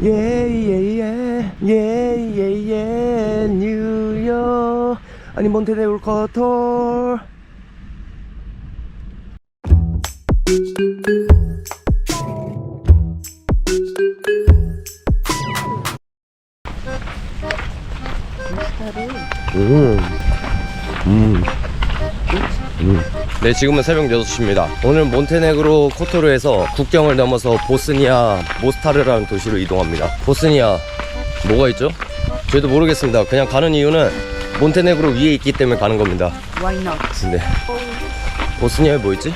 예예예 예예예 뉴욕 아니 몬테네그로 커터 음. 음. 음. 네, 지금은 새벽 6시입니다. 오늘 몬테네그로 코토르에서 국경을 넘어서 보스니아 모스타르라는 도시로 이동합니다. 보스니아 뭐가 있죠? 저희도 모르겠습니다. 그냥 가는 이유는 몬테네그로 위에 있기 때문에 가는 겁니다. Why not? 네. 보스니아에 뭐 있지?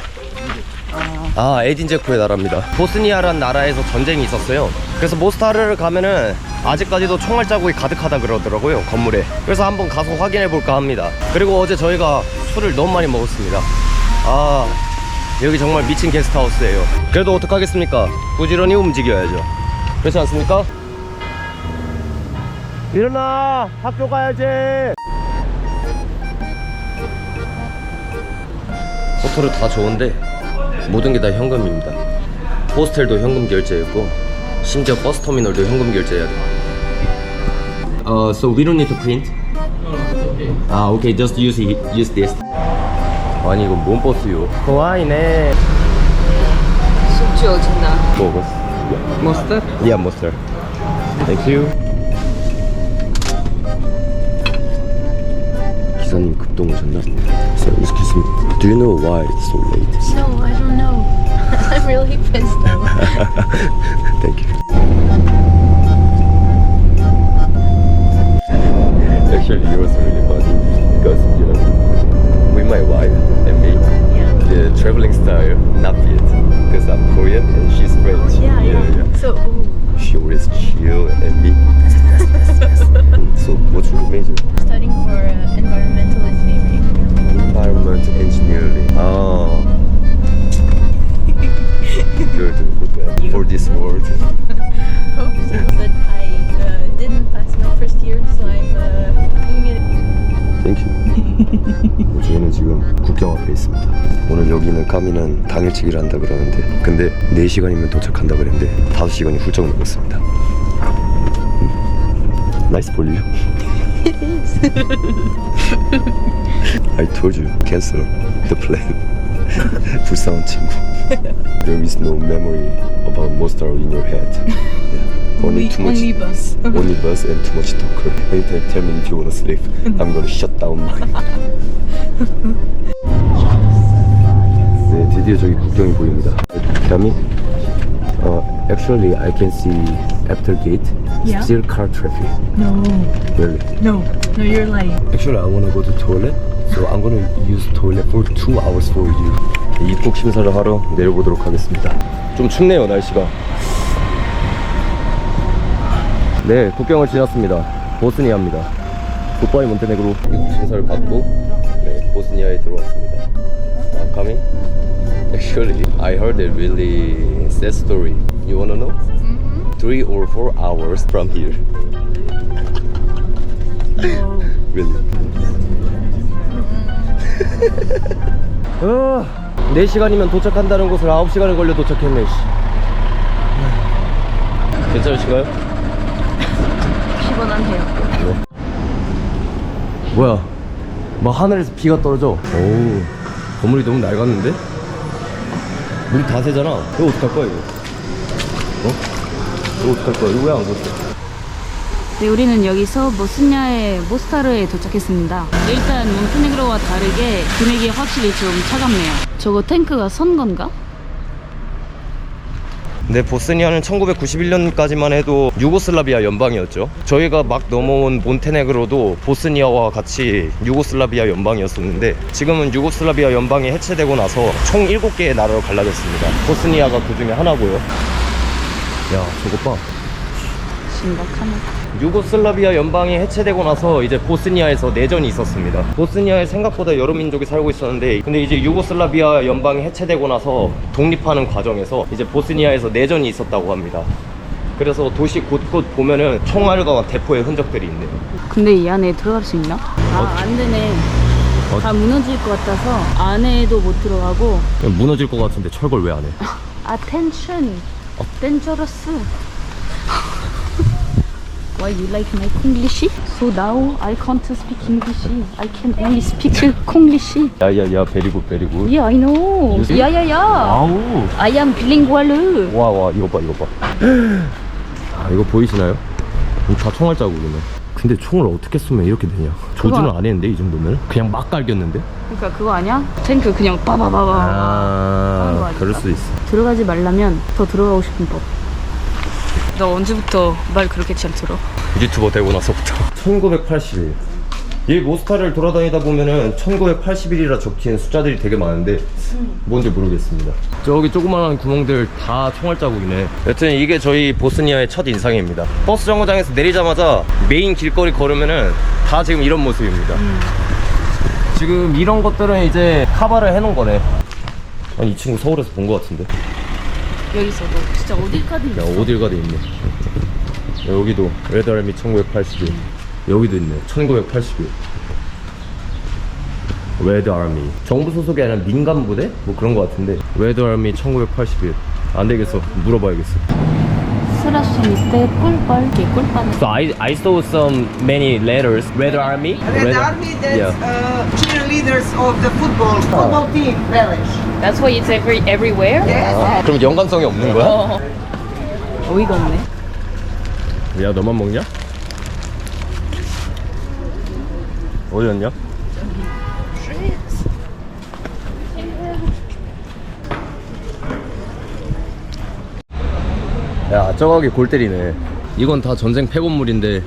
아, 에딘제코의 나라입니다. 보스니아란 나라에서 전쟁이 있었어요. 그래서 모스타르를 가면은 아직까지도 총알 자국이 가득하다 그러더라고요, 건물에. 그래서 한번 가서 확인해 볼까 합니다. 그리고 어제 저희가 술을 너무 많이 먹었습니다. 아, 여기 정말 미친 게스트하우스예요. 그래도 어떡하겠습니까? 부지런히 움직여야죠. 그렇지 않습니까? 일어나! 학교 가야지! 호텔은 다 좋은데 모든 게 다 현금입니다. 호스텔도 현금 결제였고 심지어 버스 터미널도 현금 결제해야 돼. Uh, so we don't need to print. 아, okay, just use use this. 아니 이거 뭔 버스요? 고아이네. 숙주 어진다. 먹었어. Mustard? Yeah, mustard. Thank you. 기사님 급동 오셨나? So, excuse me. Do you know why it's so late? No, I don't know. I'm really pissed though. Thank you. Actually, it was really my wife and me, the traveling style not yet, because I'm Korean and she's oh, French. Yeah, yeah. So, ooh, She always chill and me. so, what's your major? 오늘 여기는 까미는 당일치기를 한다 그러는데 근데 4시간이면 도착한다 그랬는데 5시간이 훌쩍 넘었습니다. 나이스 is. I told you cancel the plan. 불쌍한 친구. There is no memory about Mostar in your head. Yeah. Only too much. only bus. Only bus and too much talker. Anytime tell me if you wanna sleep, I'm gonna shut down mine. 네, 드디어 저기 국경이 보입니다. Tell me. Uh, actually, I can see after gate Yeah. still car traffic. No, Really? no, no, you're lying. Actually, I wanna go to toilet, so I'm gonna use toilet for two hours for you. 입국 심사를 하러 내려보도록 하겠습니다. 좀 춥네요, 날씨가. 네, 국경을 지났습니다. 보스니아입니다. 굿바이 몬테네그로 입국 심사를 받고 네, 보스니아에 들어왔습니다. I'm coming. Actually, I heard a really sad story. You wanna know? Three or four hours from here. really? 어, 4시간이면 도착한다는 곳을 9시간을 걸려 도착했네, 씨. 괜찮으신가요? 피곤하네요. 뭐야? 막 하늘에서 비가 떨어져. 오우, 건물이 너무 낡았는데? 물이 다 새잖아. 이거 어떡할 거야, 이거? 어? 이거 어떡할 거야? 이거 왜 안 걷어? 네, 우리는 여기서 보스니아의 모스타르에 도착했습니다. 일단 몬테네그로와 다르게 금액이 확실히 좀 차갑네요. 저거 탱크가 선 건가? 네, 보스니아는 1991년까지만 해도 유고슬라비아 연방이었죠. 저희가 막 넘어온 몬테네그로도 보스니아와 같이 유고슬라비아 연방이었었는데 지금은 유고슬라비아 연방이 해체되고 나서 총 7개의 나라로 갈라졌습니다. 보스니아가 그 중에 하나고요. 야, 저것 봐. 심각하네. 유고슬라비아 연방이 해체되고 나서 이제 보스니아에서 내전이 있었습니다. 보스니아에 생각보다 여러 민족이 살고 있었는데 근데 이제 유고슬라비아 연방이 해체되고 나서 독립하는 과정에서 이제 보스니아에서 내전이 있었다고 합니다. 그래서 도시 곳곳 보면은 총알과 대포의 흔적들이 있네요. 근데 이 안에 들어갈 수 있나? 아, 안 되네. 어. 다 무너질 것 같아서 안에도 못 들어가고 무너질 것 같은데 철걸 왜 안 해? attention dangerous Why you like my Konglish? So now I can't speak English. I can only speak Konglish. 야야야 베리굿 베리굿 Yeah, I know. You see? Yeah, yeah, yeah. 아우 I am bilingual. 와와 이거 봐 이거 봐 아, 이거 보이시나요? 이거 다 총알 자국이네 근데 총을 어떻게 쏘면 이렇게 되냐 조준을 그거- 안 했는데 이 정도면 그냥 막 갈겼는데 그러니까 그거 아니야? 탱크 그냥 빠바바바. 하는 거 아 아닐까? 그럴 수도 있어 들어가지 말라면 더 들어가고 싶은 법. 너 언제부터 말 그렇게 잘 들어? 유튜버 되고 나서부터. 1981이 모스타를 돌아다니다 보면은 1981이라 적힌 숫자들이 되게 많은데 뭔지 모르겠습니다. 저기 조그마한 구멍들 다 총알 자국이네. 여튼 이게 저희 보스니아의 첫 인상입니다. 버스 정거장에서 내리자마자 메인 길거리 걸으면은 다 지금 이런 모습입니다. 지금 이런 것들은 이제 카바를 해놓은 거네. 아니 이 친구 서울에서 본 것 같은데 여기서도 진짜 어딜 가든 야 있어. 어딜 가도 있네 여기도 레드알미 1981 여기도 있네 1981 레드알미 정부 소속이 아니라 민간 부대? 뭐 그런 거 같은데 레드알미 1981 안 되겠어 물어봐야겠어 슬라시 밑에 꿀벌, 개 꿀빨. So I, I saw some many letters Red Army Red Army, that's Yeah. uh, cheerleaders of the football football team, Relish. That's why it's every everywhere. Yes. 그럼 연관성이 없는 거야? 어. 어이가 없네. 야 너만 먹냐? 어디였냐? 야 저기 골 때리네 이건 다 전쟁 폐건물인데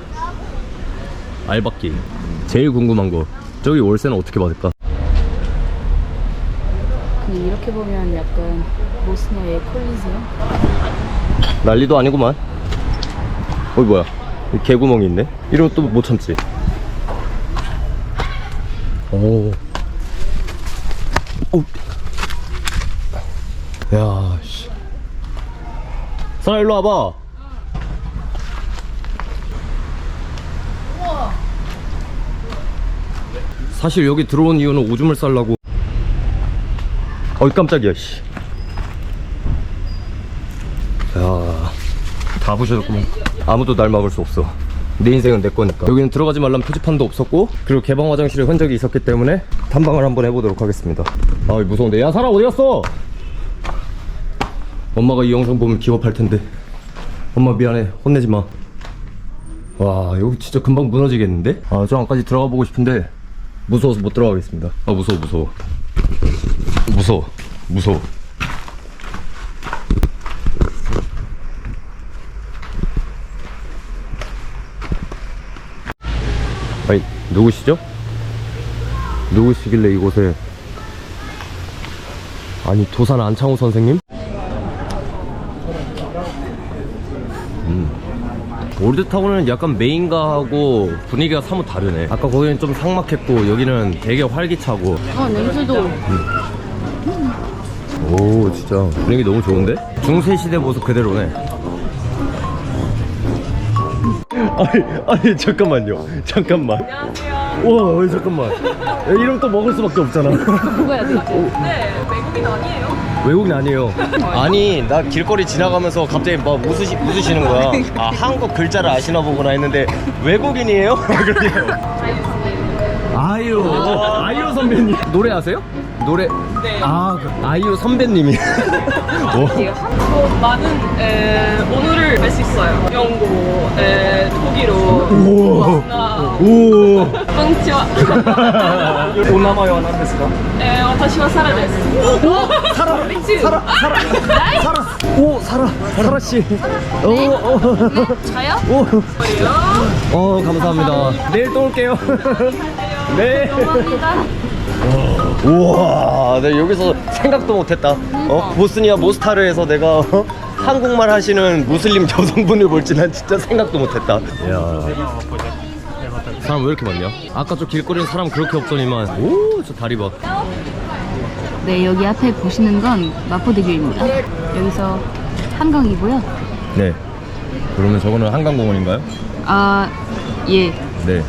알박기 제일 궁금한 거 저기 월세는 어떻게 받을까? 근데 이렇게 보면 약간 보스니아의 콜리세요? 난리도 아니구만 어이 뭐야 개구멍이 있네 이러면 또 못 참지 오. 오. 야, 씨. 사라 일로 와봐. 사실 여기 들어온 이유는 오줌을 싸려고. 어이 깜짝이야, 씨. 야, 다 부셔졌구만. 아무도 날 막을 수 없어. 내 인생은 내 거니까. 여기는 들어가지 말란 표지판도 없었고, 그리고 개방 화장실에 흔적이 있었기 때문에 탐방을 한번 해보도록 하겠습니다. 아, 무서운데. 야, 사라 어디 갔어? 엄마가 이 영상 보면 기겁할 텐데. 엄마 미안해. 혼내지 마. 와, 여기 진짜 금방 무너지겠는데? 아, 저 안까지 들어가 보고 싶은데 무서워서 못 들어가겠습니다. 아, 무서워, 무서워. 무서워, 무서워. 아니 누구시죠? 누구시길래 이곳에 아니 도산 안창호 선생님? 음. 올드타운은 약간 메인가하고 분위기가 사뭇 다르네 아까 거기는 좀 삭막했고 여기는 되게 활기차고 어 냄새도 오 진짜. 분위기 너무 좋은데? 중세시대 모습 그대로네. 아니 아니 잠깐만요. 잠깐만. 안녕하세요. 와 아니, 잠깐만. 야, 이러면 또 먹을 수밖에 없잖아. 먹어야 돼. 외국인 아니에요. 아니 나 길거리 지나가면서 갑자기 막 웃으시, 웃으시는 거야. 아 한국 글자를 아시나 보구나 했는데 외국인이에요? 그러게요. 아유 아이유 선배님. 노래 아세요? 노래 네. 아 그, 아이유 선배님이 어? 뭐 많은 에, 언어를 할 수 있어요. 영어, 에, 독일어, 오. 나, 오. 뻥치와. お名前は何ですか 에, 私はサラです。 사라 사라 사라 사라 오 사라 사라 씨. 오, 오, 자요? 오. 어 감사합니다. 내일 또 올게요. 네. 감사합니다. 우와, 내 여기서 생각도 못했다. 어 보스니아 모스타르에서 내가 어? 한국말 하시는 무슬림 여성분을 볼지 난 진짜 생각도 못했다. 야. 사람 왜 이렇게 많냐? 아까 저 길거리는 사람 그렇게 없더니만 오 저 다리 봐. 네 여기 앞에 보시는 건 마포대교입니다. 여기서 한강이고요. 네. 그러면 저거는 한강공원인가요? 아 예. 네.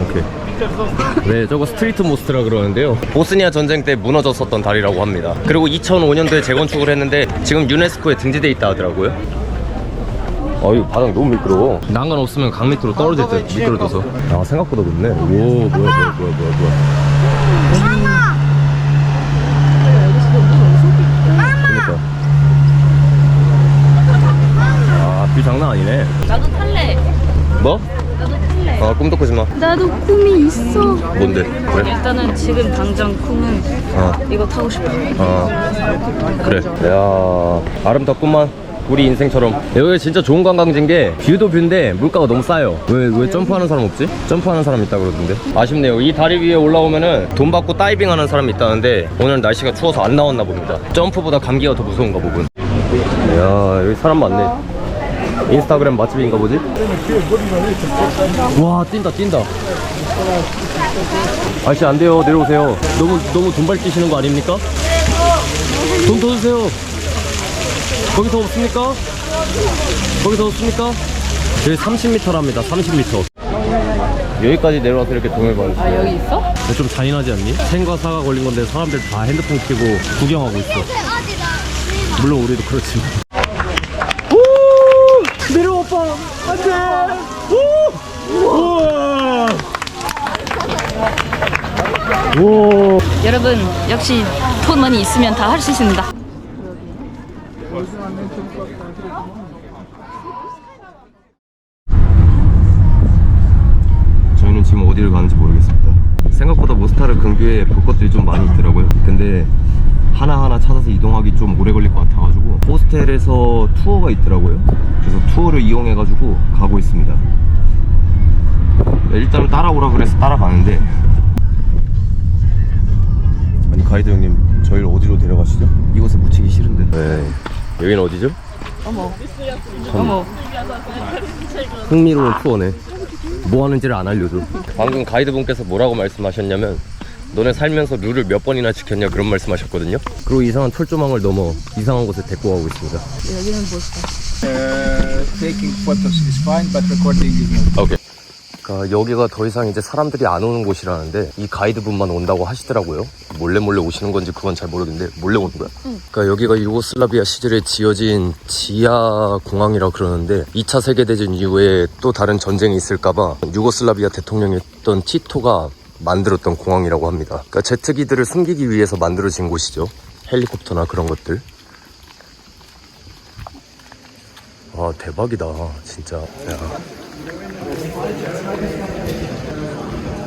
오케이. 네, 저거 스트리트 모스트라 그러는데요. 보스니아 전쟁 때 무너졌었던 다리라고 합니다. 그리고 2005년도에 재건축을 했는데 지금 유네스코에 등재돼 있다 하더라고요. 어 이거 바닥 너무 미끄러워 난간 없으면 강 밑으로 떨어질 때 미끄러져서 아 생각보다 높네 오 뭐야 뭐야 뭐야 뭐야 뭐야 그니까 아비 장난 아니네 나도 탈래. 뭐? 아 꿈도 꾸지 마 나도 꿈이 있어. 뭔데? 그래? 일단은 지금 당장 꿈은 어. 이거 타고 싶어. 어 그래 야 아름답구만 우리 인생처럼 여기 진짜 좋은 관광지인 게 뷰도 뷰인데 물가가 너무 싸요 왜, 왜 점프하는 사람 없지? 점프하는 사람 있다 그러던데 아쉽네요 이 다리 위에 올라오면은 돈 받고 다이빙하는 사람이 있다는데 오늘 날씨가 추워서 안 나왔나 봅니다 점프보다 감기가 더 무서운가 보군 야 여기 사람 많네 인스타그램 맛집인가 보지? 와 뛴다 뛴다 아저씨 안 돼요 내려오세요 너무 너무 돈 밝히시는 거 아닙니까? 돈 더 주세요 거기 더 없습니까? 거기 더 없습니까? 여기 30m랍니다 30m 여기까지 내려와서 이렇게 돈을 받으시 아 여기 있어? 좀 잔인하지 않니? 생과 사가 걸린 건데 사람들 다 핸드폰 켜고 구경하고 있어 물론 우리도 그렇지만 오빠 안돼 오! 우와 오 여러분 역시 돈 많이 있으면 다 할 수 있습니다. 저희는 지금 어디를 가는지 모르겠습니다. 생각보다 모스타르 근교에 볼 것들이 좀 많이 있더라고요. 근데 하나하나 찾아서 이동하기 좀 오래 걸릴 것 같아가지고 호스텔에서 투어가 있더라고요. 그래서 투어를 이용해가지고 가고 있습니다. 네, 일단은 따라오라 그래서 따라가는데 아니 가이드 형님 저희를 어디로 데려가시죠? 이곳에 묻히기 싫은데 네. 여기는 어디죠? 어머. 흥미로운 투어네. 뭐 하는지를 안 알려줘. 방금 가이드분께서 뭐라고 말씀하셨냐면 너네 살면서 룰을 몇 번이나 지켰냐 그런 말씀하셨거든요. 그리고 이상한 철조망을 넘어 이상한 곳에 데리고 가고 있습니다. 여기는 뭘까? Uh, taking photos is fine, but recording is not. 오케이. 그러니까 여기가 더 이상 이제 사람들이 안 오는 곳이라는데 이 가이드분만 온다고 하시더라고요. 몰래 몰래 오시는 건지 그건 잘 모르겠는데 몰래 오는 거야. 그러니까 여기가 유고슬라비아 시절에 지어진 지하 공항이라 그러는데 2차 세계 대전 이후에 또 다른 전쟁이 있을까봐 유고슬라비아 대통령이었던 티토가 만들었던 공항이라고 합니다. 그러니까 제트기들을 숨기기 위해서 만들어진 곳이죠. 헬리콥터나 그런 것들. 와 대박이다 진짜. 야.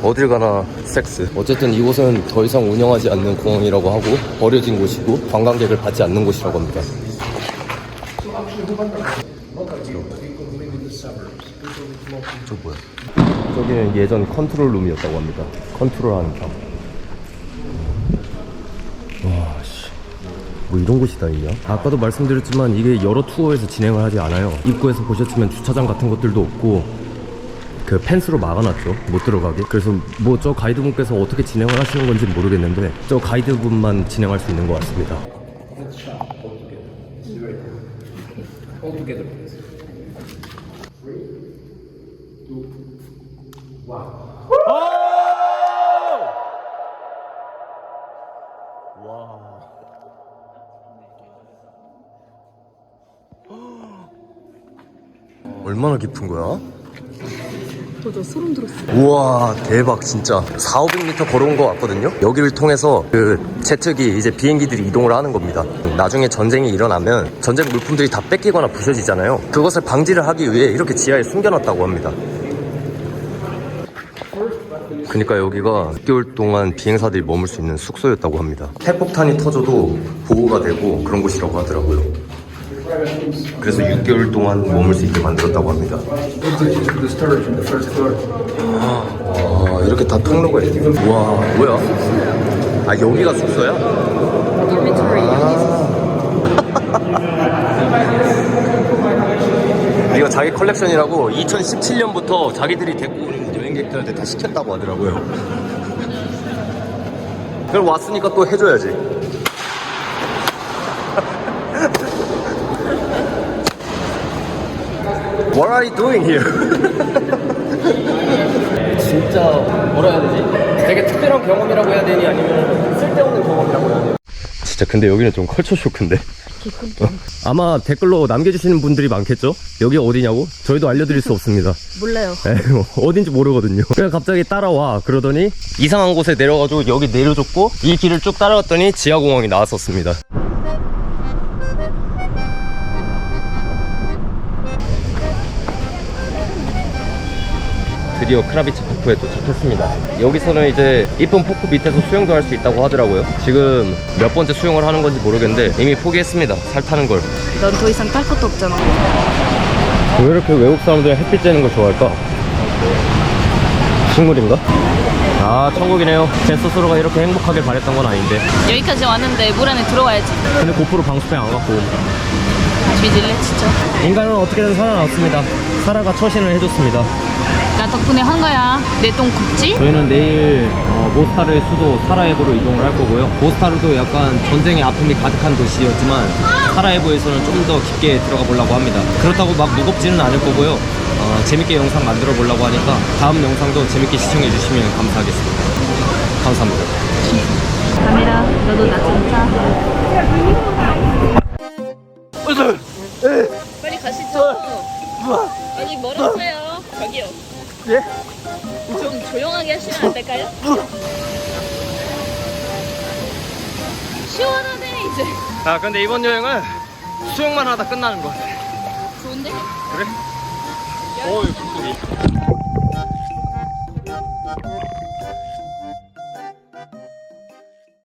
어딜 가나 섹스. 어쨌든 이곳은 더 이상 운영하지 않는 공항이라고 하고 버려진 곳이고 관광객을 받지 않는 곳이라고 합니다. 저 뭐야? 저기는 예전 컨트롤 룸이었다고 합니다. 컨트롤하는 방. 와 씨. 뭐 이런 곳이 다 있냐? 아까도 말씀드렸지만 이게 여러 투어에서 진행을 하지 않아요. 입구에서 보셨지만 주차장 같은 것들도 없고 그 펜스로 막아놨죠 못 들어가게 그래서 뭐 저 가이드분께서 어떻게 진행을 하시는 건지 모르겠는데 저 가이드분만 진행할 수 있는 것 같습니다 얼마나 깊은 거야? 저도 소름 돋았어. 우와 대박 진짜. 4, 500m 걸어온 것 같거든요? 여기를 통해서 그 제트기 이제 비행기들이 이동을 하는 겁니다. 나중에 전쟁이 일어나면 전쟁 물품들이 다 뺏기거나 부셔지잖아요. 그것을 방지를 하기 위해 이렇게 지하에 숨겨놨다고 합니다 그러니까 여기가 6개월 동안 비행사들이 머물 수 있는 숙소였다고 합니다 핵폭탄이 터져도 보호가 되고 그런 곳이라고 하더라고요 그래서 6개월 동안 머물 수 있게 만들었다고 합니다. 아 이렇게 다 통로가 있네 와 뭐야 아 여기가 숙소야? 아. 이거 자기 컬렉션이라고 2017년부터 자기들이 데리고 오는 여행객들한테 다 시켰다고 하더라고요 그럼 왔으니까 또 해줘야지 What are you doing here? 진짜 뭐라 해야 되지? 되게 특별한 경험이라고 해야 되니 아니면 쓸데없는 경험이라고 해야 되니? 진짜 근데 여기는 좀 컬처 쇼크인데. 어, 아마 댓글로 남겨주시는 분들이 많겠죠? 여기 어디냐고? 저희도 알려드릴 수 없습니다. 몰라요. 에이, 뭐, 어딘지 모르거든요. 그냥 갑자기 따라와. 그러더니 이상한 곳에 내려가지고 여기 내려줬고 이 길을 쭉 따라갔더니 지하공항이 나왔었습니다. 드디어 크라비 치 포크에 도착했습니다. 여기서는 이제 이쁜 포크 밑에서 수영도 할 수 있다고 하더라고요. 지금 몇 번째 수영을 하는 건지 모르겠는데 이미 포기했습니다. 살 타는 걸. 넌 더 이상 탈 것도 없잖아. 왜 이렇게 외국 사람들은 햇빛 쬐는 걸 좋아할까? 식물인가? 아 천국이네요 제 스스로가 이렇게 행복하길 바랬던 건 아닌데 여기까지 왔는데 물 안에 들어와야지. 근데 고프로 방수팩 안 갖고 옴. 뒤질래 진짜. 인간은 어떻게든 살아남습니다 사라가 처신을 해줬습니다 나 덕분에 한 거야. 내 똥 굽지? 저희는 내일 어, 모스타르의 수도 사라예보로 이동을 할 거고요 모스타르도 약간 전쟁의 아픔이 가득한 도시였지만 사라예보에서는 좀 더 깊게 들어가 보려고 합니다 그렇다고 막 무겁지는 않을 거고요 어, 재밌게 영상 만들어 보려고 하니까 다음 영상도 재밌게 시청해 주시면 감사하겠습니다 감사합니다 카메라, 너도 나 진짜. 빨리 가시죠. 아직 멀었어요. 저기요. 예? 좀 조용하게 하시면 안 될까요? 시원하네 이제. 아 근데 이번 여행은 수영만 하다 끝나는 거 같아 좋은데? 그래? 어 이거